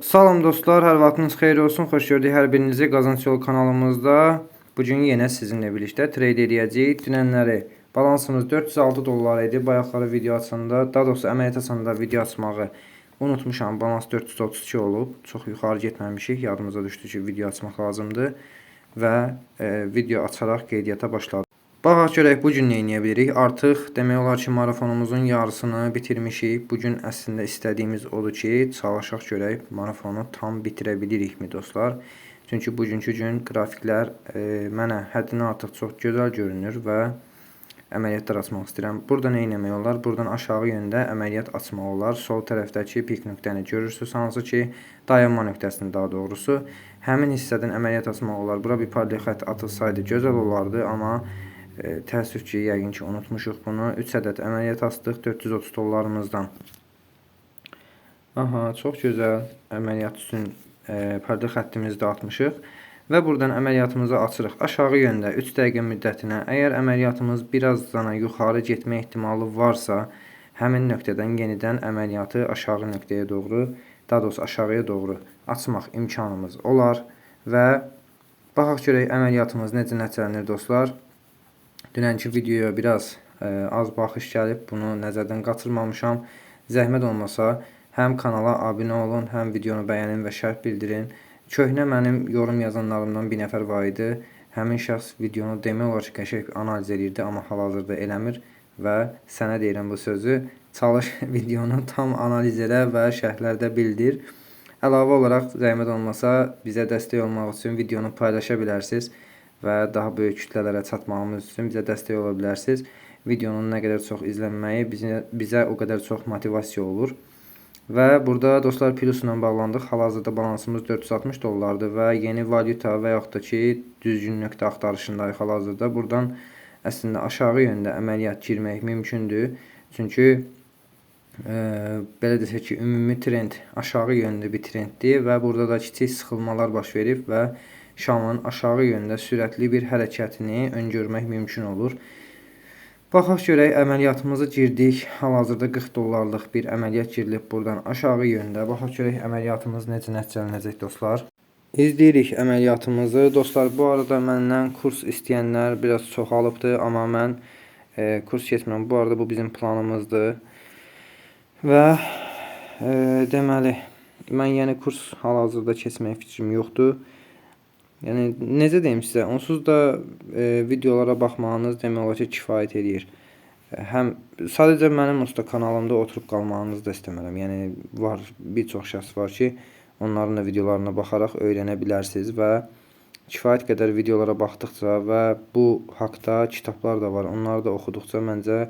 Salam dostlar, hər vaxtınız xeyir olsun. Xoş gördük hər birinizi Qazanc Yolu kanalımızda. Bu gün yenə sizinlə birlikdə trade edəcəyik. Dünənləri balansımız 406 dollar idi. Bayaqları video açanda, daha doğrusu əməliyyat açanda video açmağı unutmuşam. Balans 432 olub. Çox yuxarı getməmişik. Yadımıza düşdü ki, video açmaq lazımdır və e, video açaraq qeydiyyata başladım. Baxaq görək bu gün nə edə bilirik. Artıq demək olar ki, marafonumuzun yarısını bitirmişik. Bu gün əslində istədiyimiz odur ki, çalışaq görək marafonu tam bitirə bilirikmi dostlar. Çünki bugünkü gün qrafiklər e, mənə həddindən artıq çox gözəl görünür və əməliyyatlar açmaq istəyirəm. Burada nə etmək olar? Buradan aşağı yöndə əməliyyat açmaq olar. Sol tərəfdəki pik nöqtəni görürsüz, hansı ki, dayanma nöqtəsini daha doğrusu. Həmin hissədən əməliyyat açmaq olar. Bura bir paralel xətt atılsaydı gözəl olardı, amma təəssüf ki, yəqin ki, unutmuşuq bunu. 3 ədəd əməliyyat açdıq 430 dollarımızdan. Aha, çox gözəl əməliyyat üçün e, paralel xəttimizi də atmışıq. Və buradan əməliyyatımızı açırıq. Aşağı yöndə 3 dəqiqə müddətinə əgər əməliyyatımız biraz zana yuxarı getmə ehtimalı varsa, həmin nöqtədən yenidən əməliyyatı aşağı nöqtəyə doğru, daha doğrusu aşağıya doğru açmaq imkanımız olar və baxaq görək əməliyyatımız necə nəticələnir dostlar. Dünənki videoya biraz ə, az baxış gəlib, bunu nəzərdən qaçırmamışam. Zəhmət olmasa həm kanala abunə olun, həm videonu bəyənin və şərh bildirin. Köhnə mənim yorum yazanlarımdan bir nəfər var idi. Həmin şəxs videonu demək olar ki, qəşəng analiz edirdi, amma hal-hazırda eləmir və sənə deyirəm bu sözü. Çalış videonu tam analiz elə və şərhlərdə bildir. Əlavə olaraq zəhmət olmasa bizə dəstək olmaq üçün videonu paylaşa bilərsiniz və daha böyük kütlələrə çatmağımız üçün bizə dəstək ola bilərsiniz. Videonun nə qədər çox izlənməyi bizə, bizə o qədər çox motivasiya olur. Və burada dostlar plusla bağlandıq. Hal-hazırda balansımız 460 dollardır və yeni valyuta və yaxud da ki düzgün nöqtə axtarışındayıq hal-hazırda. Buradan əslində aşağı yöndə əməliyyat girmək mümkündür. Çünki e, belə desək ki, ümumi trend aşağı yönlü bir trenddir və burada da kiçik sıxılmalar baş verib və şamın aşağı yöndə sürətli bir hərəkətini öngörmək mümkün olur. Baxaq görək əməliyyatımızı girdik. Hal-hazırda 40 dollarlıq bir əməliyyat girilib buradan aşağı yöndə. Baxaq görək əməliyyatımız necə nəticələnəcək dostlar. İzləyirik əməliyyatımızı. Dostlar, bu arada məndən kurs istəyənlər biraz çoxalıbdır, amma mən e, kurs keçmirəm. Bu arada bu bizim planımızdır. Və e, deməli, mən yəni kurs hal-hazırda keçmək fikrim yoxdur. Yəni necə deyim sizə, onsuz da e, videolara baxmağınız demək olar ki, kifayət eləyir. Həm sadəcə mənim usta kanalımda oturub qalmağınızı da istəmirəm. Yəni var bir çox şəxs var ki, onların da videolarına baxaraq öyrənə bilərsiniz və kifayət qədər videolara baxdıqca və bu haqqda kitablar da var. Onları da oxuduqca məncə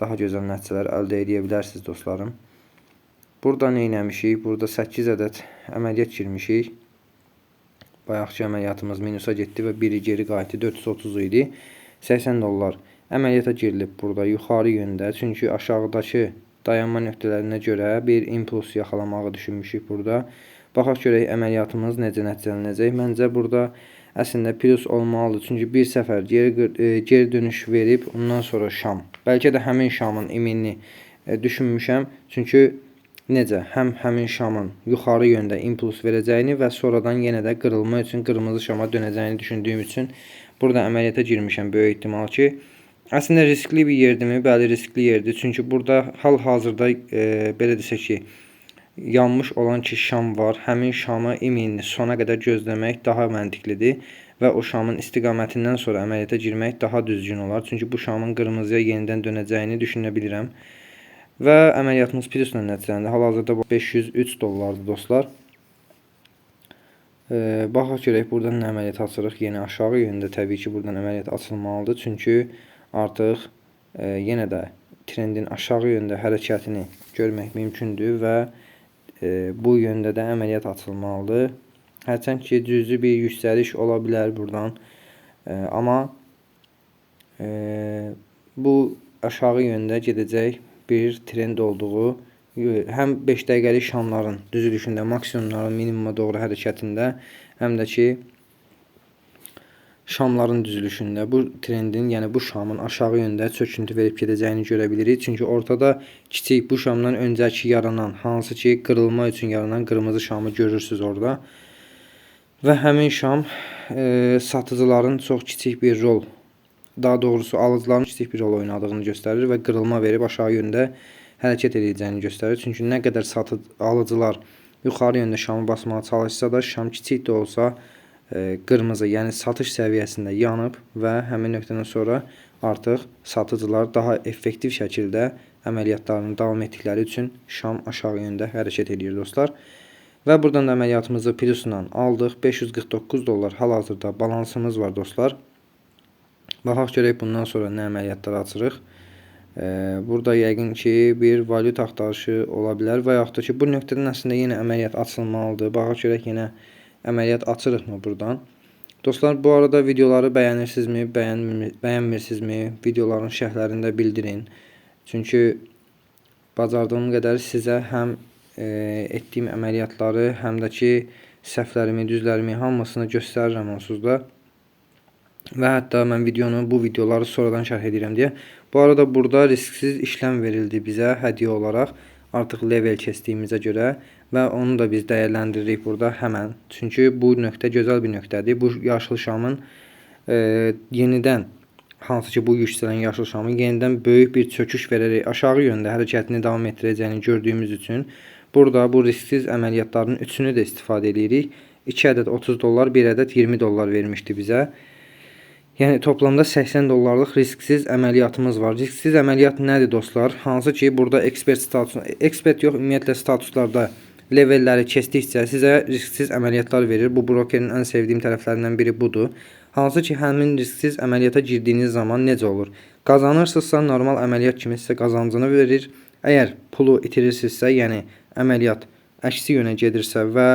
daha gözəl nəticələr əldə edə bilərsiniz dostlarım. Burada nə etmişik? Burada 8 ədəd əməliyyat girmişik. Bayaqki əməliyyatımız minusa getdi və biri geri qayıtdı 430 idi. 80 dollar əməliyyata girilib burada yuxarı yöndə. Çünki aşağıdakı dayanma nöqtələrinə görə bir impuls yaxalamağı düşünmüşük burada. Baxaq görək əməliyyatımız necə nəticələnəcək. Məncə burada əslində plus olmalıdır. Çünki bir səfər geri, e, geri dönüş verib ondan sonra şam. Bəlkə də həmin şamın iminini e, düşünmüşəm. Çünki necə həm həmin şamın yuxarı yöndə impuls verəcəyini və sonradan yenə də qırılma üçün qırmızı şama dönəcəyini düşündüyüm üçün burada əməliyyata girmişəm böyük ehtimal ki. Əslində riskli bir yerdimi? Bəli, riskli yerdir. Çünki burada hal-hazırda e, belə desək ki, yanmış olan ki şam var. Həmin şamı iminini sona qədər gözləmək daha məntiqlidir və o şamın istiqamətindən sonra əməliyyata girmək daha düzgün olar. Çünki bu şamın qırmızıya yenidən dönəcəyini düşünə bilirəm. Və əməliyyatımız plusla nəticələndi. Hal-hazırda 503 dollardır dostlar. E, baxaq görək buradan nə əməliyyat açırıq. Yenə aşağı yöndə təbii ki, buradan əməliyyat açılmalıdır. Çünki artıq e, yenə də trendin aşağı yöndə hərəkətini görmək mümkündür və e, bu yöndə də əməliyyat açılmalıdır. Hərçənd ki, cüzi bir yüksəliş ola bilər buradan. E, amma e, bu aşağı yöndə gedəcək bir trend olduğu həm 5 dəqiqəlik şamların düzülüşündə maksimumların minimuma doğru hərəkətində həm də ki şamların düzülüşündə bu trendin, yəni bu şamın aşağı yöndə çöküntü verib gedəcəyini görə bilirik. Çünki ortada kiçik bu şamdan öncəki yaranan, hansı ki qırılma üçün yaranan qırmızı şamı görürsüz orada. Və həmin şam e, satıcıların çox kiçik bir rol, daha doğrusu alıcıların kiçik bir rol oynadığını göstərir və qırılma verib aşağı yöndə hərəkət edəcəyini göstərir. Çünki nə qədər satı alıcılar yuxarı yöndə şamı basmağa çalışsa da şam kiçik də olsa e, qırmızı, yəni satış səviyyəsində yanıb və həmin nöqtədən sonra artıq satıcılar daha effektiv şəkildə əməliyyatlarını davam etdikləri üçün şam aşağı yöndə hərəkət edir dostlar. Və buradan da əməliyyatımızı plusla aldıq. 549 dollar hal-hazırda balansımız var dostlar. Baxaq görək bundan sonra nə əməliyyatlar açırıq. Burada yəqin ki bir valyut axtarışı ola bilər və yaxud da ki bu nöqtədən əslində yenə əməliyyat açılmalıdır. Baxaq görək yenə əməliyyat açırıqmı buradan. Dostlar bu arada videoları bəyənirsinizmi, bəyənmir, bəyənmirsinizmi? Videoların şərhlərində bildirin. Çünki bacardığım qədər sizə həm e, etdiyim əməliyyatları, həm də ki səhvlərimi, düzlərimi hamısını göstərirəm onsuz da. Və hətta mən videonu, bu videoları sonradan şərh edirəm deyə. Bu arada burada risksiz işlem verildi bizə hədiyyə olaraq. Artıq level keçdiyimizə görə və onu da biz dəyərləndiririk burada həmən. Çünki bu nöqtə gözəl bir nöqtədir. Bu yaşıl şamın e, yenidən hansı ki bu yüksələn yaşıl şamın yenidən böyük bir çöküş verərək aşağı yöndə hərəkətini davam etdirəcəyini gördüyümüz üçün burada bu risksiz əməliyyatların üçünü də istifadə edirik. 2 ədəd 30 dollar, 1 ədəd 20 dollar vermişdi bizə. Yəni toplamda 80 dollarlıq risksiz əməliyyatımız var. Risksiz əməliyyat nədir dostlar? Hansı ki burada ekspert statusu, ekspert yox, ümumiyyətlə statuslarda levelləri keçdikcə sizə risksiz əməliyyatlar verir. Bu brokerin ən sevdiyim tərəflərindən biri budur. Hansı ki həmin risksiz əməliyyata girdiyiniz zaman necə olur? Qazanırsınızsa normal əməliyyat kimi sizə qazancını verir. Əgər pulu itirirsinizsə, yəni əməliyyat əksi yönə gedirsə və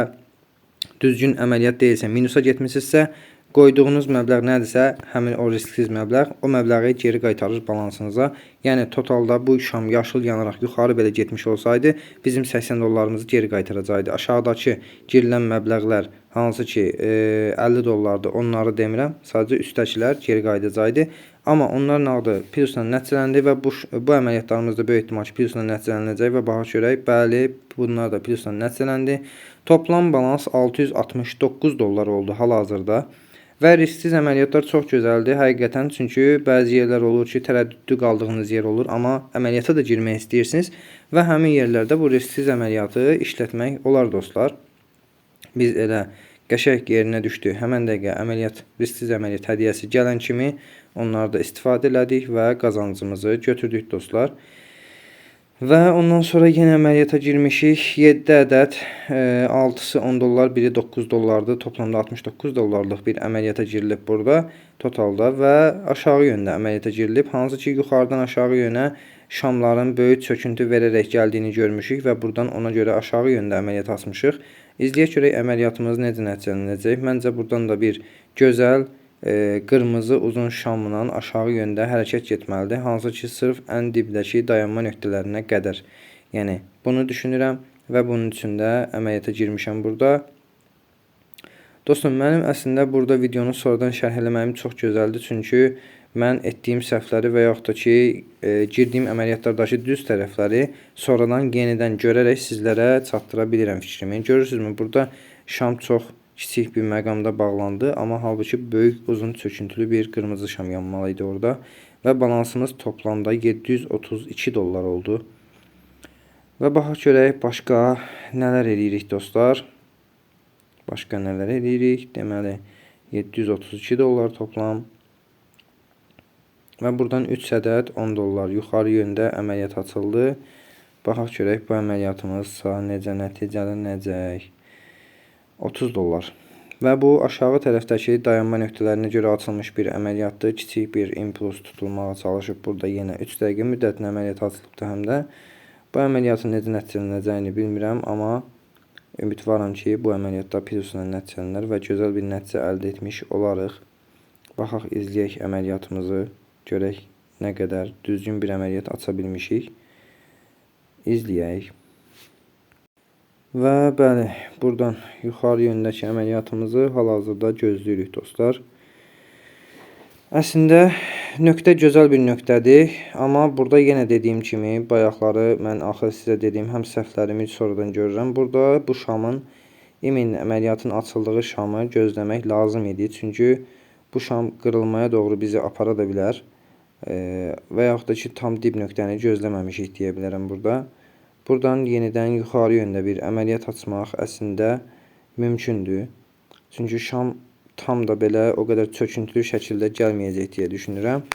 düzgün əməliyyat deyilsə, minusa getmisinizsə, Qoyduğunuz məbləğ nədirsə, həmin o risksiz məbləğ o məbləği geri qaytarır balansınıza. Yəni totalda bu şam yaşıl yanaraq yuxarı belə getmiş olsaydı, bizim 80 dollarımızı geri qaytaracaqdı. Aşağıdakı girilən məbləğlər hansı ki e, 50 dollardır, onları demirəm. Sadəcə üstdəkilər geri qayıdacaqdı. Amma onlar nağdı plusla nəticələndi və bu bu əməliyyatlarımız da böyük ehtimal ki, plusla nəticələnəcək və baxaq görək. Bəli, bunlar da plusla nəticələndi. Toplam balans 669 dollar oldu hal-hazırda. Və risksiz əməliyyatlar çox gözəldir həqiqətən. Çünki bəzi yerlər olur ki, tərəddüdlü qaldığınız yer olur, amma əməliyyata da girmək istəyirsiniz və həmin yerlərdə bu risksiz əməliyyatı işlətmək olar dostlar. Biz elə qəşəng yerinə düşdü. Həmən dəqiqə əməliyyat, risksiz əməliyyat hədiyyəsi gələn kimi onları da istifadə elədik və qazancımızı götürdük dostlar. Və ondan sonra yenə əməliyyata girmişik. 7 ədəd, e, 6-sı 10 dollar, biri 9 dollardır. Toplamda 69 dollarlıq bir əməliyyata girilib burada totalda və aşağı yöndə əməliyyata girilib. Hansı ki, yuxarıdan aşağı yönə şamların böyük çöküntü verərək gəldiyini görmüşük və buradan ona görə aşağı yöndə əməliyyat açmışıq. İzləyək görək əməliyyatımız necə nəticələnəcək. Məncə buradan da bir gözəl e, qırmızı uzun şamla aşağı yöndə hərəkət getməlidir. Hansı ki, sırf ən dibdəki dayanma nöqtələrinə qədər. Yəni, bunu düşünürəm və bunun üçün də əməliyyata girmişəm burada. Dostum, mənim əslində burada videonu sonradan şərh eləməyim çox gözəldir. Çünki mən etdiyim səhvləri və yaxud da ki, e, girdiyim əməliyyatlardakı düz tərəfləri sonradan yenidən görərək sizlərə çatdıra bilirəm fikrimi. Görürsünüzmü, burada şam çox kiçik bir məqamda bağlandı, amma halbuki böyük uzun çöküntülü bir qırmızı şam yanmalı idi orada və balansımız toplamda 732 dollar oldu. Və baxaq görək başqa nələr edirik dostlar. Başqa nələr edirik? Deməli 732 dollar toplam. Və buradan 3 ədəd 10 dollar yuxarı yöndə əməliyyat açıldı. Baxaq görək bu əməliyyatımız necə nəticələnəcək. 30 dollar. Və bu aşağı tərəfdəki dayanma nöqtələrinə görə açılmış bir əməliyyatdır. Kiçik bir impuls tutulmağa çalışıb burada yenə 3 dəqiqə müddətinə əməliyyat açılıbdır həm də. Bu əməliyyatın necə nəticələnəcəyini bilmirəm, amma ümidvaram ki, bu əməliyyatda plusla nəticələnər və gözəl bir nəticə əldə etmiş olarıq. Baxaq, izləyək əməliyyatımızı, görək nə qədər düzgün bir əməliyyat aça bilmişik. İzləyək. Və bəli, buradan yuxarı yöndəki əməliyyatımızı hal-hazırda gözləyirik dostlar. Əslində nöqtə gözəl bir nöqtədir, amma burada yenə dediyim kimi, bayaqları mən axır sizə dediyim həm səhvlərimi sonradan görürəm. Burada bu şamın imin əməliyyatın açıldığı şamı gözləmək lazım idi. Çünki bu şam qırılmaya doğru bizi apara da bilər. E, və yaxud da ki, tam dib nöqtəni gözləməmişik deyə bilərəm burada. Buradan yenidən yuxarı yöndə bir əməliyyat açmaq əslində mümkündür. Çünki şam tam da belə o qədər çöküntülü şəkildə gəlməyəcək deyə düşünürəm.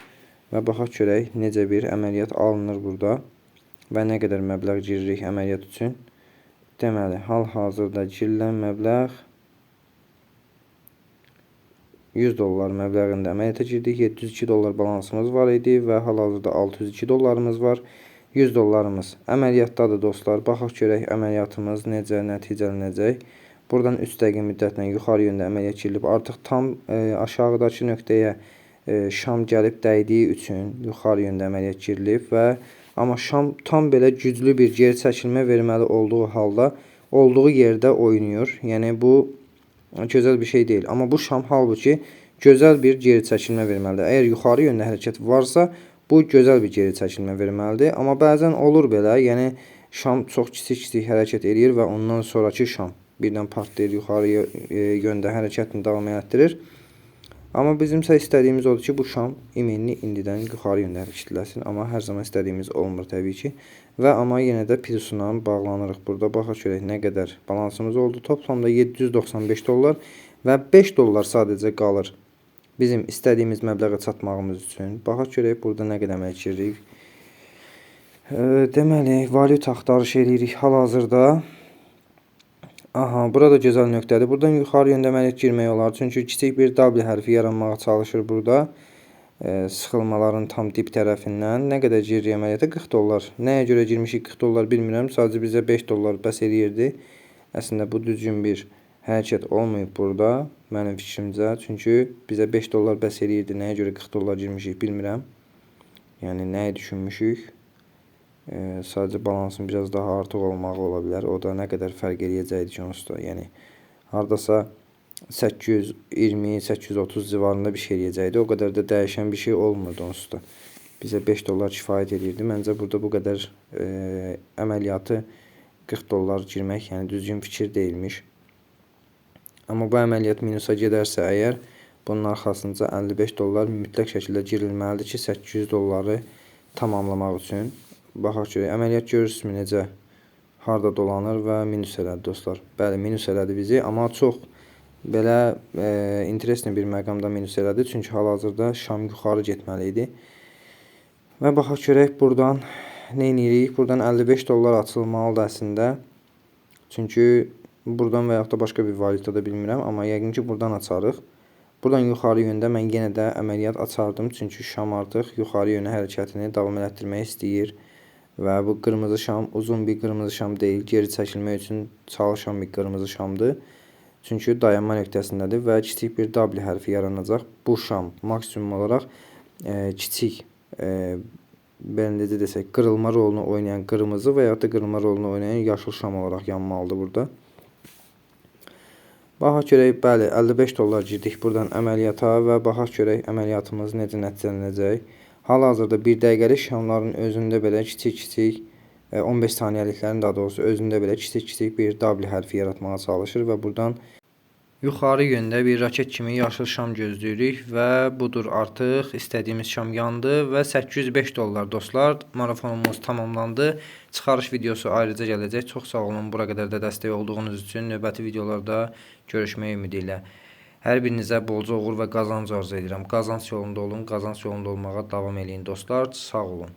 Və baxaq görək necə bir əməliyyat alınır burada və nə qədər məbləğ giririk əməliyyat üçün. Deməli, hal-hazırda girilən məbləğ 100 dollar məbləğində əməliyyata girdik. 702 dollar balansımız var idi və hal-hazırda 602 dollarımız var. 100 dollarımız əməliyyatdadır dostlar. Baxaq görək əməliyyatımız necə nəticələnəcək. Buradan 3 dəqiqə müddətlə yuxarı yöndə əməliyyat girilib. Artıq tam e, aşağıdakı nöqtəyə e, şam gəlib dəydiyi üçün yuxarı yöndə əməliyyat girilib və amma şam tam belə güclü bir geri çəkilmə verməli olduğu halda olduğu yerdə oynayır. Yəni bu gözəl bir şey deyil. Amma bu şam halbuki gözəl bir geri çəkilmə verməlidir. Əgər yuxarı yöndə hərəkət varsa, bu gözəl bir geri çəkilmə verməlidir. Amma bəzən olur belə, yəni şam çox kiçik-kiçik hərəkət eləyir və ondan sonrakı şam birdən partlayır, yuxarı e, yöndə hərəkətini davam etdirir. Amma bizimsə istədiyimiz odur ki, bu şam imenini indidən yuxarı yöndə hərəkət eləsin. Amma hər zaman istədiyimiz olmur təbii ki. Və amma yenə də plusla bağlanırıq. Burada baxaq görək nə qədər balansımız oldu. Toplamda 795 dollar və 5 dollar sadəcə qalır bizim istədiyimiz məbləğə çatmağımız üçün. Baxaq görək burada nə qədər əmək edirik. Deməli, valyuta axtarış edirik hal-hazırda. Aha, burada gözəl nöqtədir. Buradan yuxarı yöndə əməliyyat girmək olar. Çünki kiçik bir W hərfi yaranmağa çalışır burada. E, sıxılmaların tam dip tərəfindən. Nə qədər giririk əməliyyata? 40 dollar. Nəyə görə girmişik 40 dollar bilmirəm. Sadəcə bizə 5 dollar bəs eləyirdi. Əslində bu düzgün bir hərəkət olmayıb burada mənim fikrimcə. Çünki bizə 5 dollar bəs eləyirdi. Nəyə görə 40 dollar girmişik bilmirəm. Yəni nəyi düşünmüşük? e, sadəcə balansın biraz daha artıq olmağı ola bilər. O da nə qədər fərq eləyəcəkdir ki, onsuz da. Yəni hardasa 820, 830 civarında bir şey eləyəcəkdi. O qədər də dəyişən bir şey olmurdu onsuz da. Bizə 5 dollar kifayət edirdi. Məncə burada bu qədər e, əməliyyatı 40 dollar girmək, yəni düzgün fikir deyilmiş. Amma bu əməliyyat minusa gedərsə əgər, bunun arxasınca 55 dollar mütləq şəkildə girilməlidir ki, 800 dolları tamamlamaq üçün. Baxaq görək, əməliyyat görürsünüzmü necə harda dolanır və minus elədi dostlar. Bəli, minus elədi bizi, amma çox belə e, interesli bir məqamda minus elədi. Çünki hal-hazırda şam yuxarı getməli idi. Və baxaq görək buradan nə edirik? Buradan 55 dollar açılmalıdır əslində. Çünki buradan və yaxud da başqa bir valyutada bilmirəm, amma yəqin ki buradan açarıq. Buradan yuxarı yöndə mən yenə də əməliyyat açardım. Çünki şam artıq yuxarı yönə hərəkətini davam elətdirmək istəyir. Və bu qırmızı şam uzun bir qırmızı şam deyil, geri çəkilmək üçün çalışan bir qırmızı şamdır. Çünki dayanma nöqtəsindədir və kiçik bir W hərfi yaranacaq. Bu şam maksimum olaraq e, kiçik e, belə necə desək, qırılma rolunu oynayan qırmızı və ya da qırılma rolunu oynayan yaşıl şam olaraq yanmalıdır burada. Baxaq görək, bəli, 55 dollar girdik buradan əməliyyata və baxaq görək əməliyyatımız necə nəticələnəcək. Hal-hazırda 1 dəqiqəlik şamların özündə belə kiçik-kiçik 15 e, saniyəliklərin daha doğrusu özündə belə kiçik-kiçik bir W hərfi yaratmağa çalışır və buradan yuxarı yöndə bir raket kimi yaşıl şam gözləyirik və budur artıq istədiyimiz şam yandı və 805 dollar dostlar marafonumuz tamamlandı. Çıxarış videosu ayrıca gələcək. Çox sağ olun bura qədər də dəstək olduğunuz üçün növbəti videolarda görüşmək ümidi ilə. Hər birinizə bolca uğur və qazanc arzu edirəm. Qazanc yolunda olun, qazanc yolunda olmağa davam eləyin dostlar. Sağ olun.